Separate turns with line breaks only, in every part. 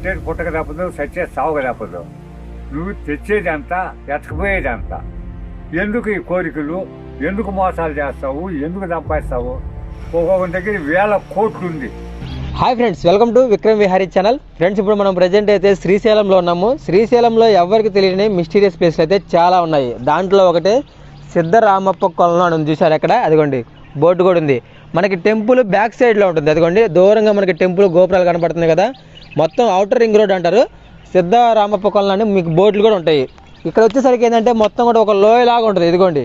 పుట్టేది పుట్టక తప్పదు సచ్చేది సావుక తప్పదు. నువ్వు తెచ్చేది అంత అంత ఎందుకు ఈ కోరికలు? ఎందుకు మోసాలు చేస్తావు? ఎందుకు సంపాదిస్తావు ఒక్కొక్క దగ్గర వేల కోట్లు ఉంది.
Hi friends welcome to Vikram Vihari channel. Friends ఇప్పుడు మనం ప్రజెంట్ అయితే శ్రీశైలంలో ఉన్నాము. శ్రీశైలంలో ఎవరికి తెలియని మిస్టీరియస్ ప్లేస్లు అయితే చాలా ఉన్నాయి. దాంట్లో ఒకటి సిద్ధరామప్ప కొలను అని చూశారు చూసారు అదిగోండి బోర్డు కూడా ఉంది. మనకి టెంపుల్ బ్యాక్ సైడ్లో ఉంటుంది. అదిగోండి దూరంగా మనకి టెంపుల్ గోపురాలు కనపడుతుంది కదా. మొత్తం అవుటర్ రింగ్ రోడ్ అంటారు. సిద్ధరామప్ప కొలను అని మీకు బోర్డులు కూడా ఉంటాయి. ఇక్కడ వచ్చేసరికి ఏంటంటే మొత్తం కూడా ఒక లోయలాగా ఉంటుంది. ఇదిగోండి.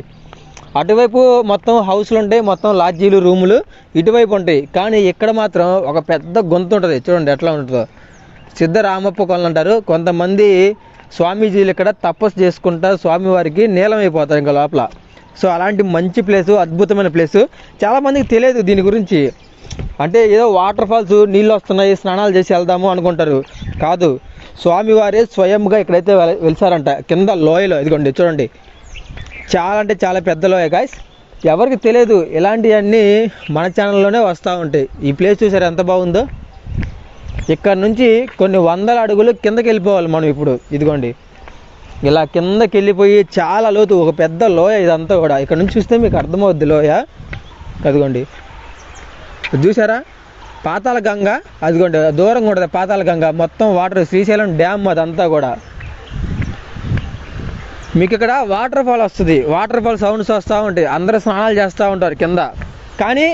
అటువైపు మొత్తం హౌస్లు ఉంటాయి మొత్తం లాడ్జీలు రూములు ఇటువైపు ఉంటాయి. కానీ ఇక్కడ మాత్రం ఒక పెద్ద గొంతు ఉంటుంది. చూడండి ఎట్లా ఉంటుందో. సిద్ధరామప్ప కొలను అంటారు. కొంతమంది స్వామీజీలు ఇక్కడ తపస్సు చేసుకుంటా స్వామివారికి నీలమైపోతారు ఇంకా లోపల. సో అలాంటి మంచి ప్లేసు అద్భుతమైన ప్లేసు చాలామందికి తెలియదు దీని గురించి. అంటే ఏదో వాటర్ ఫాల్స్ నీళ్ళు వస్తున్నాయి స్నానాలు చేసి వెళ్దాము అనుకుంటారు. కాదు స్వామివారే స్వయంగా ఇక్కడైతే వెలిసారంట కింద లోయలో. ఇదిగోండి చూడండి. చాలా అంటే చాలా పెద్ద లోయ గాయస్ ఎవరికి తెలియదు ఇలాంటివన్నీ మన ఛానల్లోనే వస్తూ ఉంటాయి. ఈ ప్లేస్ చూసారు ఎంత బాగుందో? ఇక్కడ నుంచి కొన్ని వందల అడుగులు కిందకి వెళ్ళిపోవాలి మనం ఇప్పుడు. ఇదిగోండి. ఇలా కిందకి వెళ్ళిపోయి చాలా లోతు ఒక పెద్ద లోయ ఇదంతా కూడా. ఇక్కడ నుంచి చూస్తే మీకు అర్థమవుద్ది లోయ. అదిగోండి. చూసారా పాతాళ గంగ అదిగోండి దూరంగా ఉంటుంది పాతాళ గంగ. మొత్తం వాటర్ శ్రీశైలం డ్యామ్ అదంతా కూడా. మీకు ఇక్కడ వాటర్ ఫాల్ వస్తుంది. వాటర్ ఫాల్ సౌండ్స్ వస్తూ ఉంటాయి. అందరూ స్నానాలు చేస్తూ ఉంటారు కింద. కానీ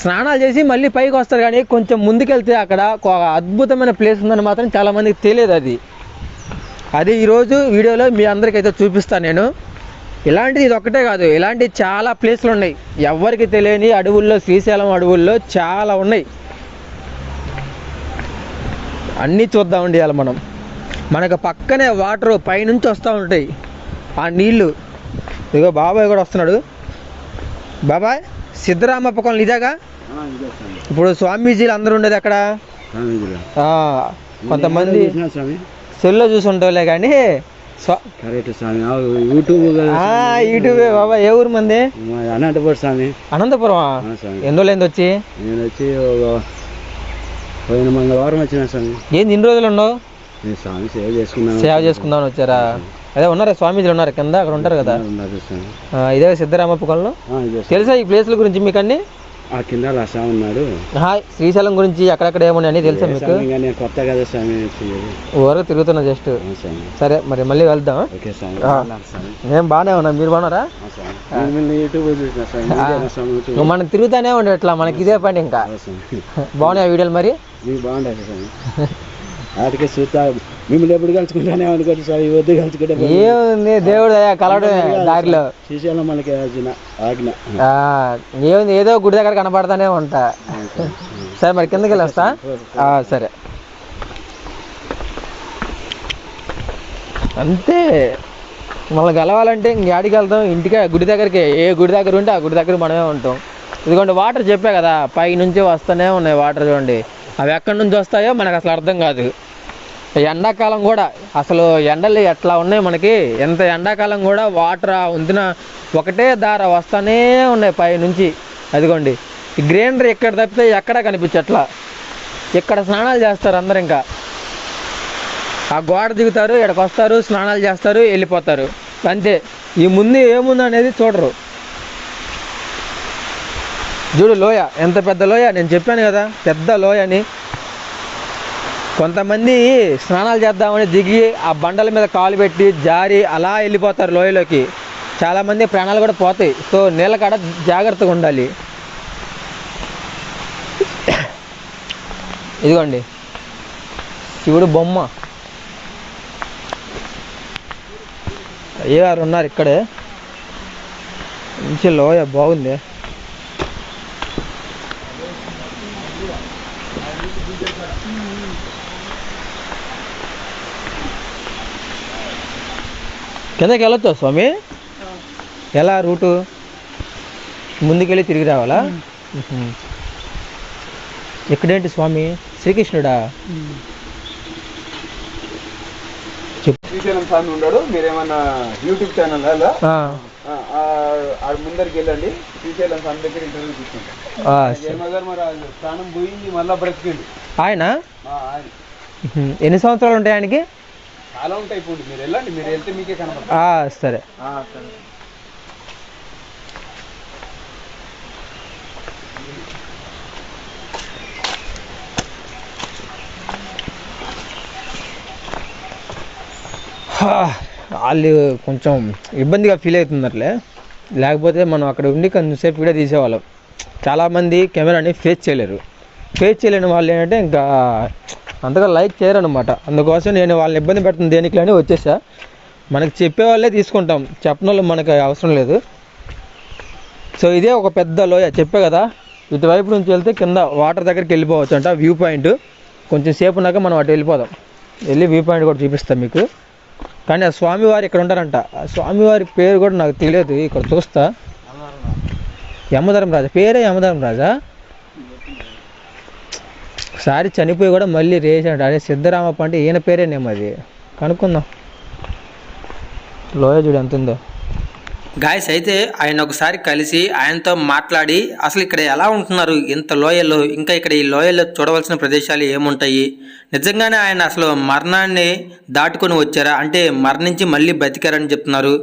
స్నానాలు చేసి మళ్ళీ పైకి వస్తారు కానీ కొంచెం ముందుకెళ్తే అక్కడ ఒక అద్భుతమైన ప్లేస్ ఉందని మాత్రం చాలామందికి తెలియదు అది. అది ఈరోజు వీడియోలో మీ అందరికైతే చూపిస్తాను నేను. ఇలాంటిది ఇది ఒక్కటే కాదు. ఇలాంటి చాలా ప్లేస్లు ఉన్నాయి. ఎవరికి తెలియని అడవుల్లో శ్రీశైలం అడవుల్లో చాలా ఉన్నాయి. అన్నీ చూద్దామండి ఇవాళ మనం. మనకు పక్కనే వాటర్ పైనుంచి వస్తూ ఉంటాయి. ఆ నీళ్ళు ఇదిగో బాబాయ్ కూడా వస్తున్నాడు. బాబాయ్ సిద్ధరామప్ప కొలను ఇదేగా? ఇప్పుడు స్వామీజీలు అందరూ ఉండేది అక్కడ కొంతమంది సెల్లో చూసి ఉంటావులే కానీ
కరెక్ట్ స్వామి. యూట్యూబ్
బాబా. ఏ ఊరు మంది?
అనంతపురం స్వామి. స్వామి.
ఎన్ని రోజులు వచ్చి?
నేను వచ్చి పోయిన మంగళవారం వచ్చిన స్వామి.
ఏంది ఇన్ని రోజులు ఉండవు
నేను స్వామి సేవ చేసుకున్నాను.
సేవ చేసుకుందామని వచ్చారా? అదే ఉన్నారా స్వామీజీలు ఉన్నారు కింద అక్కడ ఉంటారు కదా. ఇదే సిద్ధరామప్ప కొలను. తెలుసా ఈ ప్లేస్ల గురించి మీకు అన్ని
ఆ కింద స్వామి ఉన్నాడు.
హాయ్ శ్రీశైలం గురించి అక్కడక్కడ ఏమన్నా అన్ని తెలుసా మీకు?
ఇంకా నేను కొత్త కదా స్వామి వచ్చింది
ఊరకు తిరుగుతున్నా జస్ట్.
స్వామి
సరే. మరి మళ్ళీ వెళ్దాం.
ఓకే స్వామి
ఆ.
వెళ్ళాలి స్వామి
నేను బాగానే ఉన్నా మీరు బాగున్నారా?
ఆ, స్వామి నేను నిన్న యూట్యూబ్ చూసిన స్వామి మీదేనా స్వామి యూట్యూబ్
నువ్వు మనం తిరుగుతానే ఉండే ఇట్లా మనకి ఇదే పని ఇంకా.
ఆ, స్వామి
బాగున్నాయి ఆ వీడియోలు మరి?
మీకు స్వామి వాటికి చూస్తా మిమ్మల్ని ఎప్పుడు కలుసుకుంటానే అనుకోండి ఈ వద్దు కలుసుకుంటే.
ఏముంది? దేవుడు దయ కలవడం దారిలో.
శ్రీశైలం మనకి ఆజ్ఞ.
ఏముంది? ఏదో గుడి దగ్గర కనపడతానే ఉంటా. సరే మరి కిందకి వెళ్ళి వస్తా ఆ, సరే. అంతే. మనల్ని గెలవాలంటే ఇంక ఆడికి వెళ్తాం? ఇంటికి గుడి దగ్గరికి ఏ గుడి దగ్గర ఉంటే ఆ గుడి దగ్గర మనమే ఉంటాం. ఇదిగోండి వాటర్ చెప్పా కదా పై నుంచి వస్తూనే ఉన్నాయి వాటర్ చూడండి. అవి ఎక్కడి నుంచి వస్తాయో మనకు అసలు అర్థం కాదు. ఎండాకాలం కూడా అసలు ఎండలు ఎట్లా ఉన్నాయి మనకి? ఎంత ఎండాకాలం కూడా వాటర్ ఉందిన వంతున ఒకటే దార వస్తూనే ఉన్నాయి పై నుంచి. అదిగోండి. ఈ గ్రీనరీ ఎక్కడ తప్పితే ఎక్కడ కనిపించట్లా ఇక్కడ స్నానాలు చేస్తారు అందరు ఇంకా. ఆ గోడ దిగుతారు ఇక్కడికి వస్తారు స్నానాలు చేస్తారు వెళ్ళిపోతారు. అంతే. ఈ ముందు ఏముంది అనేది చూడరు. చూడు లోయ ఎంత పెద్ద లోయ? నేను చెప్పాను కదా పెద్ద లోయ అని కొంతమంది స్నానాలు చేద్దామని దిగి ఆ బండల మీద కాలు పెట్టి జారి అలా వెళ్ళిపోతారు లోయలోకి. చాలామంది ప్రాణాలు కూడా పోతాయి. సో నీళ్ళ కాడ జాగ్రత్తగా ఉండాలి. ఇదిగోండి. శివుడు బొమ్మ. అయ్యగారు ఉన్నారు ఇక్కడే. మంచి లోయ బాగుంది. కిందకి వెళ్ళొచ్చా స్వామి. ఎలా రూటు? ముందుకెళ్ళి తిరిగి రావాలా? మ్మ్. ఇక్కడేంటి స్వామి? శ్రీకృష్ణుడా? చెప్పు
శ్రీశైలం స్వామి ఉన్నాడు. మీరేమన్నా యూట్యూబ్ ఛానల్
ఆ,
ఆడ ముందరికి వెళ్ళండి. శ్రీశైలం స్వామి దగ్గర ఇంటర్వ్యూ తీసుకుంటాం. జన్మగారు మరి ప్రాణం పోయింది మళ్ళా బ్రతికిండు.
ఆయన.
ఎన్ని సంవత్సరాలు ఉంటాయి ఆయనకి?
చాలా ఉంటాయి ఇప్పుడు. మీరు వెళ్ళండి. మీరు వెళ్తే మీకే కనబడతాయి
ఆ, సరే. హా, వాళ్ళు కొంచెం ఇబ్బందిగా ఫీల్ అవుతున్నారులే. లేకపోతే మనం అక్కడ ఉండి కొంచెంసేపు వీడియో తీసేవాళ్ళం. చాలామంది కెమెరాని ఫేస్ చేయలేరు. ఫేస్ చేయలేని వాళ్ళు ఏంటంటే ఇంకా అంతగా లైక్ చేయరు అనమాట అందుకోసం నేను వాళ్ళని ఇబ్బంది పెడుతుంది దేనికిలని వచ్చేసా. మనకి చెప్పే వాళ్ళే తీసుకుంటాం. చెప్పిన వాళ్ళు మనకి అవసరం లేదు. సో ఇదే ఒక పెద్ద లోయ. చెప్పే కదా ఇటువైపు నుంచి వెళ్తే కింద వాటర్ దగ్గరికి వెళ్ళిపోవచ్చు అంట వ్యూ పాయింట్ కొంచెం సేపు ఉన్నాక మనం అటు వెళ్ళిపోదాం. వెళ్ళి వ్యూ పాయింట్ కూడా చూపిస్తాం మీకు. కానీ ఆ స్వామివారు ఇక్కడ ఉంటారంట. ఆ స్వామివారి పేరు కూడా నాకు తెలియదు ఇక్కడ చూస్తా. యమధర్మ రాజా పేరే యమధర్మరాజా. ఒకసారి చనిపోయి కూడా మళ్ళీ రేసాడు. అదే సిద్ధరామప్ప అంటే ఈయన పేరేనేమో అది. కనుక్కుందాం. లోయ చూడు ఎంత ఉందో
గాయస్ అయితే ఆయన ఒకసారి కలిసి ఆయనతో మాట్లాడి అసలు ఇక్కడ ఎలా ఉంటున్నారు? ఇంత లోయలో ఇంకా ఇక్కడ ఈ లోయలో చూడవలసిన ప్రదేశాలు ఏముంటాయి? నిజంగానే ఆయన అసలు మరణాన్ని దాటుకొని వచ్చారా? అంటే మరణించి మళ్ళీ బతికారని చెప్తున్నారు.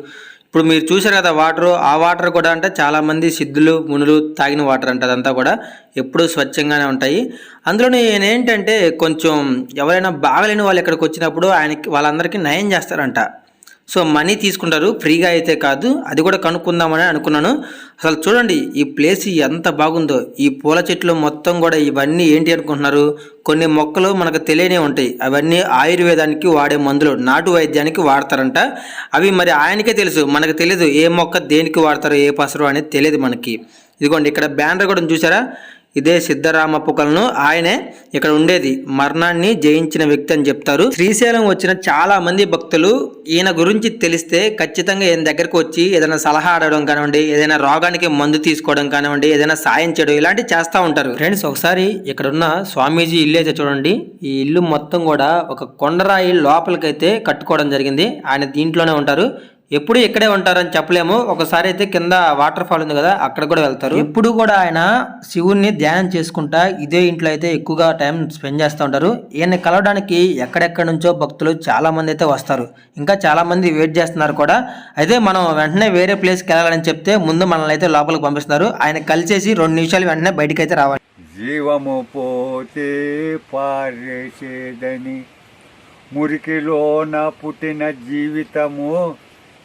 ఇప్పుడు మీరు చూశారు కదా వాటర్ ఆ వాటర్ కూడా అంటే చాలామంది సిద్ధులు మునులు తాగిన వాటర్ అంటే అదంతా కూడా ఎప్పుడూ స్వచ్ఛంగానే ఉంటాయి. అందులో నేనేంటంటే ఏంటంటే కొంచెం ఎవరైనా బాగలేని వాళ్ళు ఇక్కడికి వచ్చినప్పుడు ఆయనకి వాళ్ళందరికీ నయం చేస్తారంట. సో మనీ తీసుకుంటారు ఫ్రీగా అయితే కాదు అది కూడా కనుక్కుందామని అనుకున్నాను. అసలు చూడండి ఈ ప్లేస్ ఎంత బాగుందో ఈ పూల చెట్లు మొత్తం కూడా ఇవన్నీ ఏంటి అనుకుంటున్నారు? కొన్ని మొక్కలు మనకు తెలియనే ఉంటాయి. అవన్నీ ఆయుర్వేదానికి వాడే మందులు నాటు వైద్యానికి వాడతారంట. అవి మరి ఆయనకే తెలుసు మనకు తెలియదు ఏ మొక్క దేనికి వాడతారో ఏ పసరు అనేది తెలియదు మనకి. ఇదిగోండి ఇక్కడ బ్యానర్ కూడా చూసారా? ఇదే సిద్ధరామ పుకలను ఆయనే ఇక్కడ ఉండేది. మరణాన్ని జయించిన వ్యక్తి అని చెప్తారు. శ్రీశైలం వచ్చిన చాలా మంది భక్తులు ఈయన గురించి తెలిస్తే ఖచ్చితంగా ఈయన దగ్గరకు వచ్చి ఏదైనా సలహా అడగడం కానివ్వండి ఏదైనా రోగానికి మందు తీసుకోవడం కానివ్వండి ఏదైనా సాయం చేయడం ఇలాంటివి చేస్తూ ఉంటారు. ఫ్రెండ్స్ ఒకసారి ఇక్కడ ఉన్న స్వామీజీ ఇల్లు అయితే చూడండి. ఈ ఇల్లు మొత్తం కూడా ఒక కొండరాయి లోపలికైతే కట్టుకోవడం జరిగింది. ఆయన దీంట్లోనే ఉంటారు. ఎప్పుడు ఇక్కడే ఉంటారని చెప్పలేము. ఒకసారి అయితే కింద వాటర్ ఫాల్ ఉంది కదా అక్కడ కూడా వెళ్తారు. ఎప్పుడు కూడా ఆయన శివుణ్ణి ధ్యానం చేసుకుంటా ఇదే ఇంట్లో అయితే ఎక్కువగా టైం స్పెండ్ చేస్తూ ఉంటారు. ఈయన్ని కలవడానికి ఎక్కడెక్కడి నుంచో భక్తులు చాలా మంది అయితే వస్తారు. ఇంకా చాలా మంది వెయిట్ చేస్తున్నారు కూడా. అయితే మనం వెంటనే వేరే ప్లేస్కి వెళ్ళాలని చెప్తే ముందు మనల్ని అయితే లోపలికి పంపిస్తున్నారు. ఆయన కలిసేసి రెండు నిమిషాలు వెంటనే బయటికి అయితే రావాలి.
జీవము పోతే పారేసేదని మురికిలోన పుట్టిన జీవితము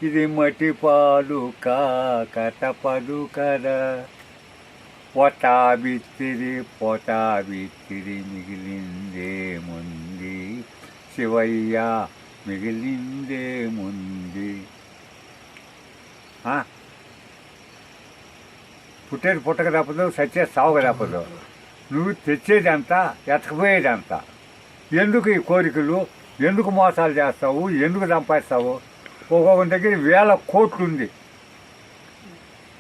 ఇది మటి పాలు కటపదు కదా పొటా బిత్తిరి పొటా బిత్తిరి మిగిలిందేముంది శివయ్య మిగిలిందేముంది పుట్టేది పుట్టక తప్పదు సచ్చే సావుక తప్పదు. నువ్వు తెచ్చేదంతా ఎతకపోయేదంతా ఎతకపోయేది ఎందుకు ఈ కోరికలు? ఎందుకు మోసాలు చేస్తావు? ఎందుకు సంపాదిస్తావు? ఒక్కొక్క దగ్గర వేల కోట్లు ఉంది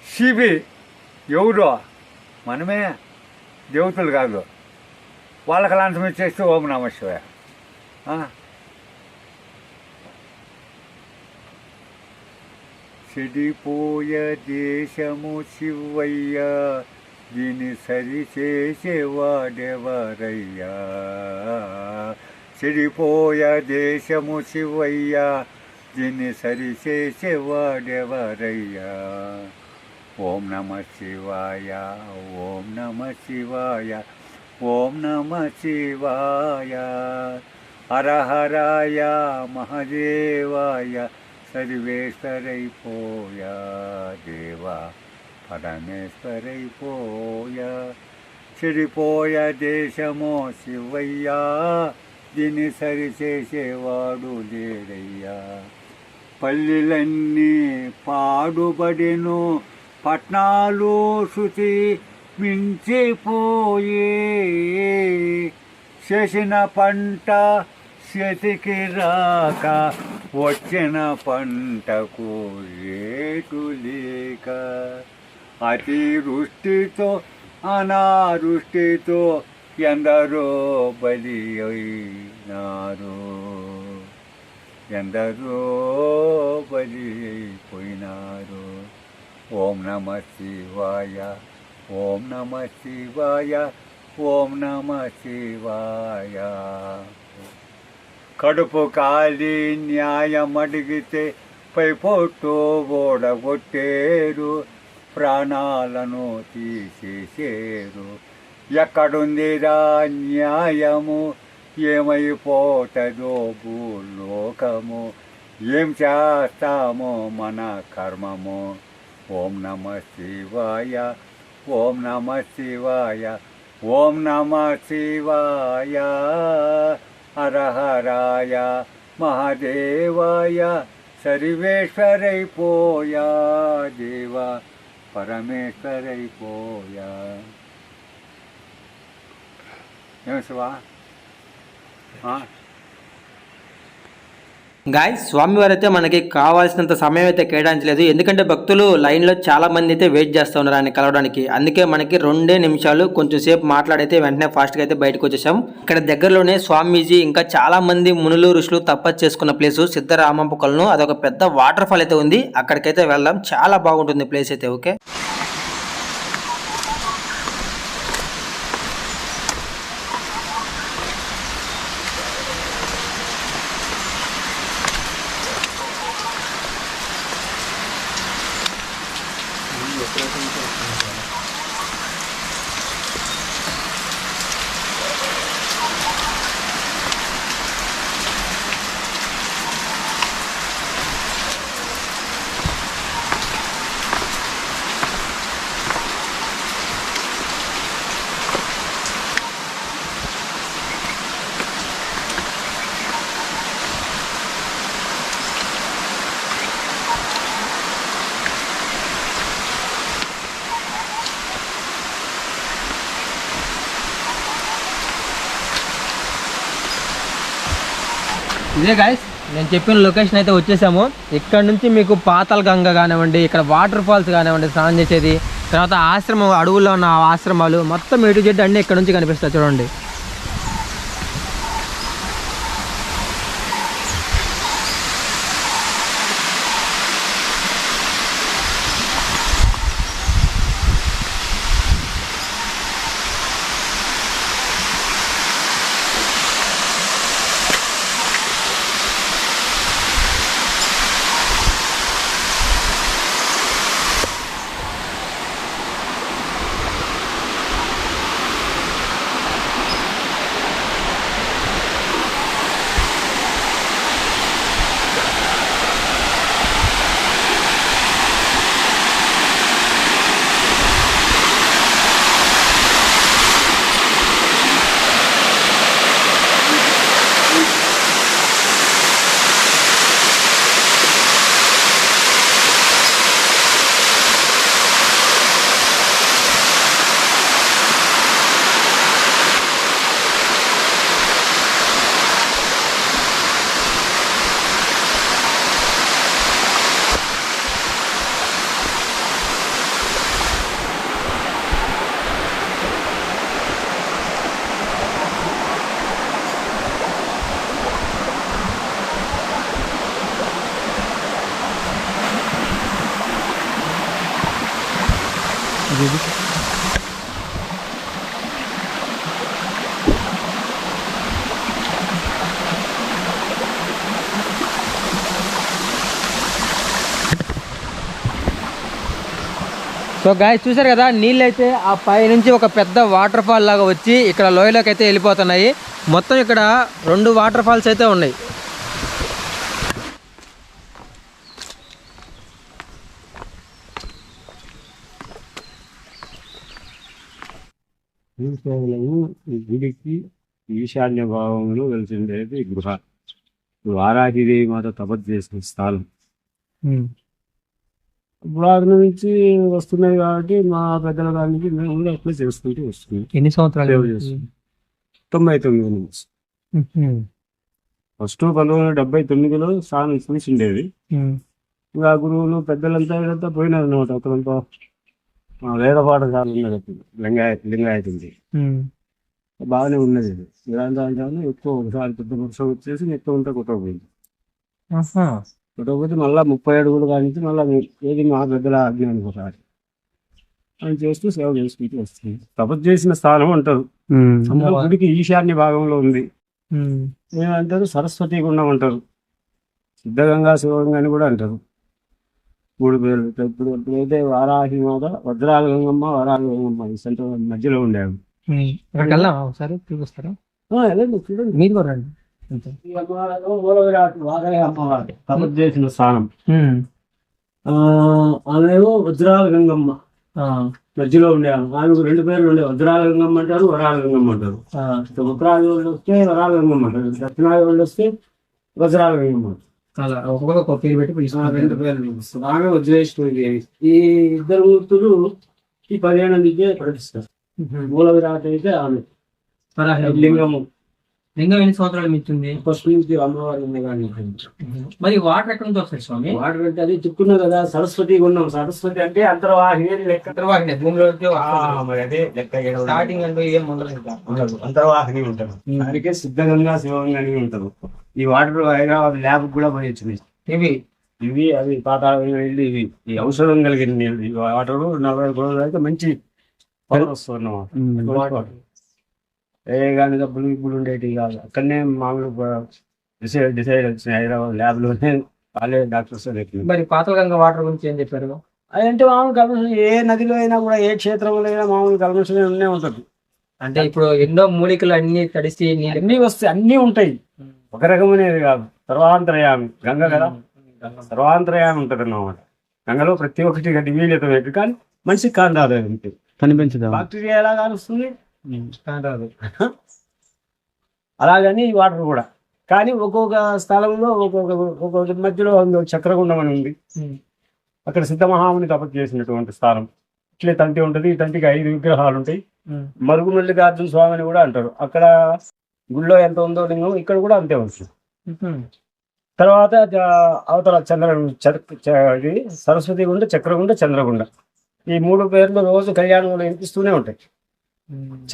సిబి ఎవరో మనమే దేవతలు కాదు. వాళ్ళకి లాంఛనం ఇచ్చేస్తే ఓం నమ శివాయ. చెడిపోయ దేశము శివయ్య దీని సరి చేసేవాడెవరయ్యా చెడిపోయ దేశము శివయ్య దీన్ని సరి చేసేవాడెవరయ్యా ఓం నమ శివాయ ఓం నమ శివాయ ఓం నమ శివాయ. హరహరాయ మహదేవాయ సర్వేశ్వరైపోయా దేవా పరమేశ్వరైపోయా. చెడిపోయ దేశమో శివయ్యా దీన్ని సరిచేసేవాడు లేడయ్యా. పల్లెలన్నీ పాడుబడెను పట్నాలు శృతి మించిపోయే. చేసిన పంట చేతికి రాక వచ్చిన పంటకు రేటు లేక. అతివృష్టితో అనావృష్టితో ఎందరో బలి అయినారు. ఎందరో బలి ఓం నమ శివాయ ఓం నమ శివాయ ఓం నమ శివాయ. కడుపు కాలి న్యాయం అడిగితే పై పొట్టు ఓడగొట్టేరు. ప్రాణాలను తీసేసేరు. ఎక్కడుందిరా న్యాయము? ఏమైపోతుందో భూలోకము ఏం చేస్తామో మన కర్మము ఓం నమ శివాయ ఓం నమ శివాయ ఓం నమ శివాయ హర హరాయ మహాదేవాయ సర్వేశ్వరైపోయా దేవ పరమేశ్వరైపోయా ఏం శివా
గాయస్ స్వామివారు అయితే మనకి కావాల్సినంత సమయం అయితే కేటాయించలేదు. ఎందుకంటే భక్తులు లైన్లో చాలా మంది అయితే వెయిట్ చేస్తూ ఉన్నారు ఆయన కలవడానికి. అందుకే మనకి రెండే నిమిషాలు కొంచెం సేపు మాట్లాడైతే వెంటనే ఫాస్ట్గా అయితే బయటకు వచ్చేసాం. ఇక్కడ దగ్గరలోనే స్వామీజీ ఇంకా చాలా మంది మునులు ఋషులు తపస్సు చేసుకున్న ప్లేస్ సిద్ధరామంప కొలను. అదొక పెద్ద వాటర్ ఫాల్ అయితే ఉంది. అక్కడికైతే వెళ్దాం. చాలా బాగుంటుంది ప్లేస్ అయితే ఓకే?
ఇదే గాయస్ నేను చెప్పిన లొకేషన్ అయితే వచ్చేసాము. ఇక్కడ నుంచి మీకు పాతాల గంగ కానివ్వండి ఇక్కడ వాటర్ ఫాల్స్ కానివ్వండి స్నానం చేసేది తర్వాత ఆశ్రమం అడవుల్లో ఉన్న ఆశ్రమాలు మొత్తం ఎటు జెడ్ అన్నీ ఇక్కడ నుంచి కనిపిస్తాయి చూడండి. సో గాయ చూసారు కదా నీళ్ళు అయితే ఆ పై నుంచి ఒక పెద్ద వాటర్ ఫాల్ లాగా వచ్చి ఇక్కడ లోయలోకి అయితే వెళ్ళిపోతున్నాయి. మొత్తం ఇక్కడ రెండు వాటర్ ఫాల్స్ అయితే ఉన్నాయి.
గుడికి ఈశాన్య భాగంలో వెలిసిండేది గృహ. వారాహిదేవి మాత తపస్సు చేసిన స్థలం. పురాతన నుంచి వస్తున్నాయి కాబట్టి మా పెద్దల దానికి మేము కూడా అట్లే చేసుకుంటూ వస్తున్నాం.
ఎన్ని సంవత్సరాలు
తొంభై తొమ్మిది నుంచి. ఫస్ట్ పంతొమ్మిది వందల డెబ్బై తొమ్మిదిలో స్థానం చూసిండేది ఇంకా గురువులు పెద్దలంతా వీళ్ళంతా పోయినారు అనమాట అక్కడంతా మా వేద పాఠశాల ఉన్నది అప్పుడు లింగాయత్ లింగాయత్ ఉంది. బాగానే ఉన్నది ఇది. గ్రంథాంశాలు ఎక్కువ. ఒకసారి పెద్ద వర్షం వచ్చేసి ఎక్కువ అంతా కొట్టకపోయింది. కొట్టకపోతే మళ్ళీ ముప్పై అడుగులు కానించి మళ్ళీ ఏది మా పెద్దల అజ్ఞానం ఒకసారి. అని చేస్తూ సేవ చేసుకుంటూ వస్తుంది. తపస్సు చేసిన స్థానం అంటారు. గుడికి ఈశాన్య భాగంలో ఉంది. ఏమంటారు? సరస్వతి గుండం అంటారు. సిద్ధగంగా శివగంగా అని కూడా అంటారు. మూడు పేర్లు. ఇప్పుడు ఇప్పుడైతే వారాహి మాత వజ్రాల గంగమ్మ వరాల గంగమ్మ ఈ సెంటర్ మధ్యలో ఉండేవి
ఒకసారి? చూపిస్తారా?
చూడండి.
మీరు కూడా రండి.
ఈ అమ్మవారు మూలవిరాట్ వారాహి అమ్మవారు తపస్సు చేసిన స్థానం ఆ, ఆమెమో వజ్రాల గంగమ్మ మధ్యలో ఉండేవారు ఆమెకు రెండు పేర్లు ఉండే వజ్రాల గంగమ్మ అంటారు వరాల గంగమ్మ అంటారు ఉత్తరాది వాళ్ళు వస్తే వరాల గంగమ్మ అంటారు. దక్షిణాది వాళ్ళు వస్తే వజ్రాల గంగమ్మ అంటారు.
అలా ఒక్కొక్క ఒక పేరు పెట్టి.
రెండు పేర్లు. ఆమె వజ్రేశ్వరి దేవి ఈ ఇద్దరు మూర్తులు ఈ పదిహేను దిగే ప్రతిస్తారు మూల విరాట్ అయితే ఆమె. లింగము.
లింగం ఎన్ని సంవత్సరాలు మిచ్చింది
ఫస్ట్ నుంచి అమ్మవారి ఉంది కానీ.
మరి వాటర్ ఎక్కడి నుంచి వస్తాయి స్వామి?
వాటర్ అంటే అది చెప్పుకున్నా కదా సరస్వతి ఉన్నాం సరస్వతి అంటే అంతర్వాహిని లెక్క.
అంతర్వాహిని భూమిలో
ఆ, మరి అదే లెక్క.
స్టార్టింగ్ అంటూ ఏం ఉండదు.
అంతర్వాహిని ఉంటుంది. దానికే సిద్ధగంగా శివగంగా అని ఉంటుంది ఈ వాటర్ హైదరాబాద్ ల్యాబ్ కూడా పోయి వచ్చినాయి.
ఇవి?
ఇవి అవి పాతాళ వెళ్ళి ఇవి. ఈ ఔషధం కలిగిన ఈ వాటర్ నలభై రోజులు అయితే మంచి పవర్ వస్తుంది అన్నమాట. ఏ కానీ డబ్బులు ఇప్పుడు ఉండేవి కాదు. అక్కడనే మామూలు డిసైడ్ డిసైడ్ వచ్చినాయి హైదరాబాద్ ల్యాబ్లోనే వాళ్ళే డాక్టర్స్ చెప్పినారు.
మరి పాతలగంగ వాటర్ గురించి ఏం చెప్పారు?
అదంటే మామూలు కల్మషం ఏ నదిలో అయినా కూడా ఏ క్షేత్రంలో అయినా మామూలు కల్మషం ఉండే ఉంటుంది.
అంటే ఇప్పుడు ఎన్నో మూలికలు అన్ని తడిసి
అన్నీ వస్తాయి అన్నీ ఉంటాయి. ఒక రకమైనది కాదు. సర్వాంతరయామి గంగ కదా? సర్వాంతరయామి ఉంటుంది అన్నమాట. గంగలో ప్రతి ఒక్కటి గడ్డి వీలత పెట్టి కానీ మనిషికి కాని రాదు
కనిపించదు.
బాక్టీరియా ఎలా కాలుస్తుంది? రాదు అలాగని ఈ వాటర్ కూడా. కానీ ఒక్కొక్క స్థలంలో ఒక్కొక్క ఒక్కొక్క మధ్యలో ఉంది చక్రగుండం అని ఉంది. అక్కడ సిద్ధమహాముని తపస్సు చేసినటువంటి స్థానం ఇట్లే తంతి ఉంటుంది. ఈ తంతికి ఐదు విగ్రహాలు ఉంటాయి. మరుగుమల్లికార్జున స్వామి అని కూడా అంటారు. అక్కడ గుళ్ళో ఎంత ఉందో లింగం ఇక్కడ కూడా అంతే ఉంటుంది. తర్వాత అవతల చంద్ర ఇది సరస్వతి గుండ చక్రగుండ చంద్రగుండ. ఈ మూడు పేర్లు రోజు కళ్యాణంలో వినిపిస్తూనే ఉంటాయి.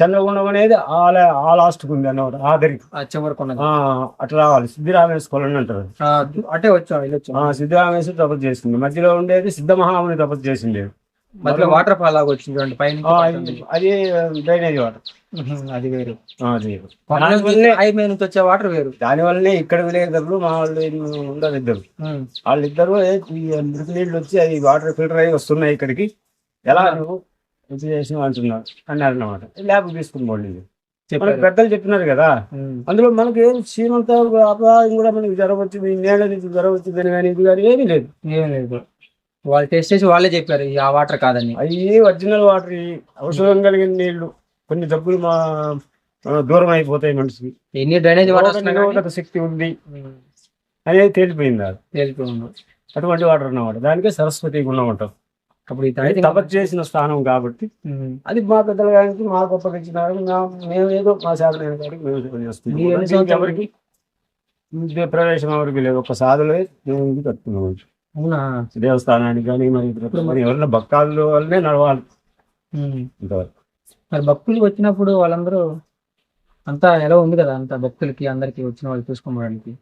చంద్రగుండం అనేది ఆ లాస్ట్ ఉంది అన్నమాట ఆదరి
చివరికి ఉన్నది
ఆ, అట్లా రావాలి. సిద్ధిరామేశ్వరుని అంటారు
ఆ, అటే వచ్చాం
సిద్ధిరామేశ్వరు తపస్సు చేసింది. మధ్యలో ఉండేది సిద్ధమహాముని తపస్సు చేసింది.
మధ్యలో వాటర్ ఫాల్ లాగా వచ్చింది చూడండి పైన
అది- డ్రైనేజ్ వాటర్
అది వేరు.
అది
మీద నుంచి వచ్చే వాటర్ వేరు.
దానివల్లనే ఇక్కడ విలేకరులు మా వాళ్ళు ఉండరు ఇద్దరు. వాళ్ళిద్దరు నీళ్ళు వచ్చి అది వాటర్ ఫిల్టర్ అయ్యి వస్తున్నాయి ఇక్కడికి. ఎలా చేసినావు అంటున్నారు అన్నారు అనమాట ల్యాబ్ తీసుకుని పోండి మనకి పెద్దలు చెప్పినారు కదా. అందులో మనకి ఏం సీమంత అపరాధం కూడా మనకి జ్వరం వచ్చింది నేల నుంచి జ్వరం వచ్చిందని కానీ ఇది కానీ ఏమీ లేదు.
ఏం లేదు వాళ్ళు టెస్ట్ చేసి వాళ్ళే చెప్పారు ఆ వాటర్ కాదని.
అవి ఒరిజినల్ వాటర్ ఔషధం కలిగిన నీళ్ళు కొన్ని జబ్బులు మా దూరం అయిపోతాయి మనిషికి.
ఎన్ని డ్రైనేజ్ వాటర్
శక్తి ఉంది. అనేది తేలిపోయింది
తేలిపోయింది.
అటువంటి వాటర్ అన్నమాట దానికే సరస్వతి గుణం అంటాం
అప్పుడు తాగితే
తపస్సు చేసిన స్థానం కాబట్టి. అది మా పెద్దల గారికి మా గొప్పకి ఇచ్చినారు. నా- మేము ఏదో మా గారికి మేము చేస్తున్నాం. ఎవరికి ఇదే ప్రవేశం ఎవరికి లేదు. ఒక సాధులే దేవునికి కట్టుకున్నాం
అవునా?
దేవస్థానానికి కానీ మరి ఎవరైనా భక్తాదుల వల్లనే నడవాలి. ఇంతవరకు.
మరి భక్తులు వచ్చినప్పుడు వాళ్ళందరూ అంతా ఎలా ఉంది కదా? అంత భక్తులకి అందరికి వచ్చిన వాళ్ళు చూసుకోవడానికి.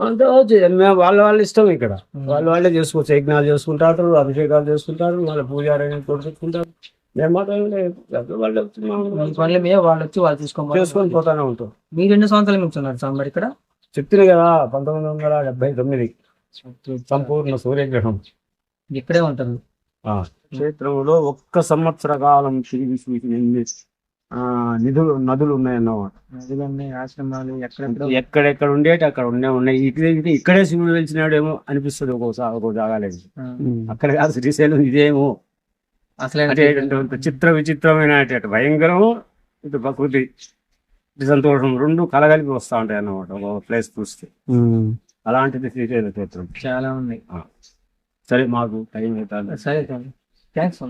అంతా మేము వాళ్ళ వాళ్ళ ఇష్టం ఇక్కడ. వాళ్ళు వాళ్ళే చేసుకోవచ్చు యజ్ఞాలు చేసుకుంటారు అభిషేకాలు చేసుకుంటారు వాళ్ళ పూజారి కొడుకుంటారు మేము మాత్రం వాళ్ళు
పనుల మీద వాళ్ళు వచ్చి వాళ్ళు
చేసుకొని
చూసుకోవాలి
పోతానే ఉంటాం
మీరు ఎన్ని సంవత్సరాల సార్ మరి ఇక్కడ?
చెప్తుంది కదా పంతొమ్మిది వందల డెబ్బై తొమ్మిది. సంపూర్ణ సూర్యగ్రహణం
ఇక్కడే ఉంటారు.
ఆ, క్షేత్రంలో ఒక్క సంవత్సర కాలం తిరిగి చూసి నిధులు నదులు ఉన్నాయన్నమాట.
నదులన్నీ ఆశ్రమాలు ఎక్కడెక్కడ
ఎక్కడెక్కడ ఉండేటి అక్కడ ఉండే ఉన్నాయి. ఇక్కడే ఇక్కడే- శివుడు వెలిచినాడేమో అనిపిస్తుంది ఒక్కోసారి ఒక్కో జాగాలేదు అక్కడ కాదు శ్రీశైలం ఇదేమో.
అసలే
చిత్ర విచిత్రమైన భయంకరం ఇటు ప్రకృతి సంతోషం రెండు కలగలిపి వస్తా ఉంటాయి అన్నమాట ఒక ప్లేస్ చూస్తే. అలాంటిది శ్రీశైల క్షేత్రం.
చాలా ఉన్నాయి.
సరే మాకు టైం అవుతుంది
సరే సార్. థ్యాంక్స్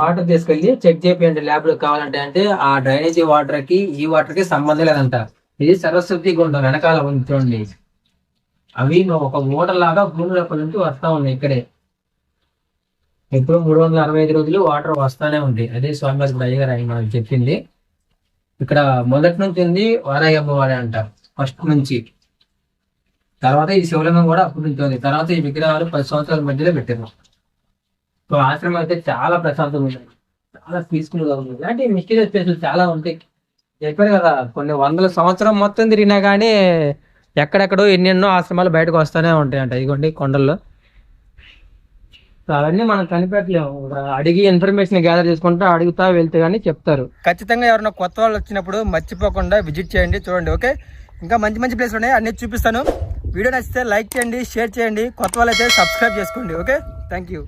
వాటర్ తీసుకెళ్ళి చెక్ చేయండి ల్యాబ్లో కావాలంటే అంటే ఆ డ్రైనేజీ వాటర్కి ఈ వాటర్కి సంబంధం లేదంట. ఇది సరస్వతి గుండం వెనకాల చూడండి. అవి ఒక మూట లాగా భూమి లోపల నుంచి వస్తా ఉన్నాయి ఇక్కడే. ఇప్పుడు మూడు వందల అరవై ఐదు రోజులు వాటర్ వస్తానే ఉంది. అదే స్వామి ఇప్పుడు అయ్యగారు ఆయన మనకు చెప్పింది. ఇక్కడ మొదటి నుంచి ఉంది వారాయి అమ్మవారి అంట ఫస్ట్ నుంచి. తర్వాత ఈ శివలింగం కూడా అప్పటి నుంచి ఉంది. తర్వాత ఈ విగ్రహాలు పది సంవత్సరాల మధ్యలో పెట్టారు. సో ఆశ్రమం అయితే చాలా ప్రశాంతంగా ఉంది. చాలా పీస్ఫుల్గా ఉంది. ఇలాంటి మిస్టీరియస్ ప్లేసులు చాలా ఉంటాయి.
చెప్పారు కదా కొన్ని వందల సంవత్సరం మొత్తం తిరిగినా కానీ ఎక్కడెక్కడో ఎన్నెన్నో ఆశ్రమాలు బయటకు వస్తూనే ఉంటాయంట. ఇదిగోండి కొండల్లో. అవన్నీ మనం కనిపెట్టలేము. అడిగి ఇన్ఫర్మేషన్ గ్యాదర్ చేసుకుంటా అడుగుతా వెళ్తే కానీ చెప్తారు. ఖచ్చితంగా ఎవరైనా కొత్త వాళ్ళు వచ్చినప్పుడు మర్చిపోకుండా విజిట్ చేయండి చూడండి ఓకే? ఇంకా మంచి మంచి ప్లేస్ ఉన్నాయి అన్ని చూపిస్తాను. వీడియో నచ్చితే లైక్ చేయండి షేర్ చేయండి. కొత్త వాళ్ళు అయితే సబ్స్క్రైబ్ చేసుకోండి ఓకే? Thank you